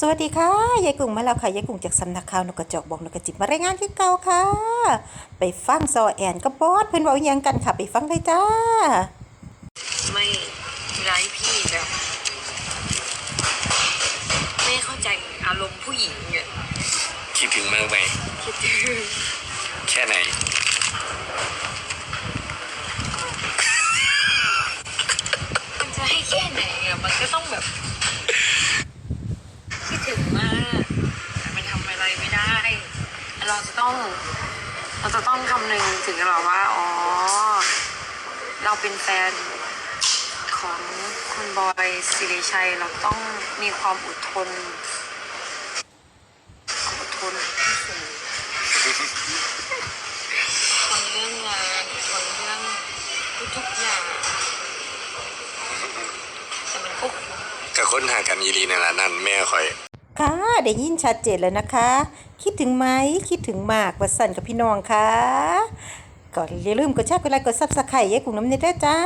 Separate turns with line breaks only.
สวัสดีค่ะ ยายกุ้งมาแล้วค่ะ ยายกุ้งจากสำนักข่าวนกกระจอกบอกนกกระจิบมารายงานที่เก่าค่ะ ไปฟังซอแอนกับบอสเพื่อนเว่าอิหยังกันค่ะ ไปฟังเลยจ้า
ไม่ไร้พี่แบบไม่เข้าใจอารมณ์ผู้หญิงเนี่ย
คิดถึงมากไหม
คิดถึง
แค่ไหน
มันจะให้แค่ไหนอะมันก็ต้องแบบคิดถึงมากแต่มันทำอะไรไม่ได้ เราจะต้อง เราจะต้องคำนึงถึงหรอว่า อ๋อ เราเป็นแฟนของคุณบอยสิริชัย เราต้องมีความอดทนความอดทนที่สูงทนเรื่องงานทนเรื่องทุกๆอย่างแต่มันก็คุ้ม
กับคนหากันยีรีนั่นแหละนั่นแม่คอย
ค่ะ ได้ยินชัดเจนแล้วนะคะ คิดถึงไหมคิดถึงมากว่าสั่นกับพี่น้องค่ะก็อย่าลืมกดแชร์กดไลค์กดซับสไครต์ยายกุ้งน้ำเนยเด้อจ้า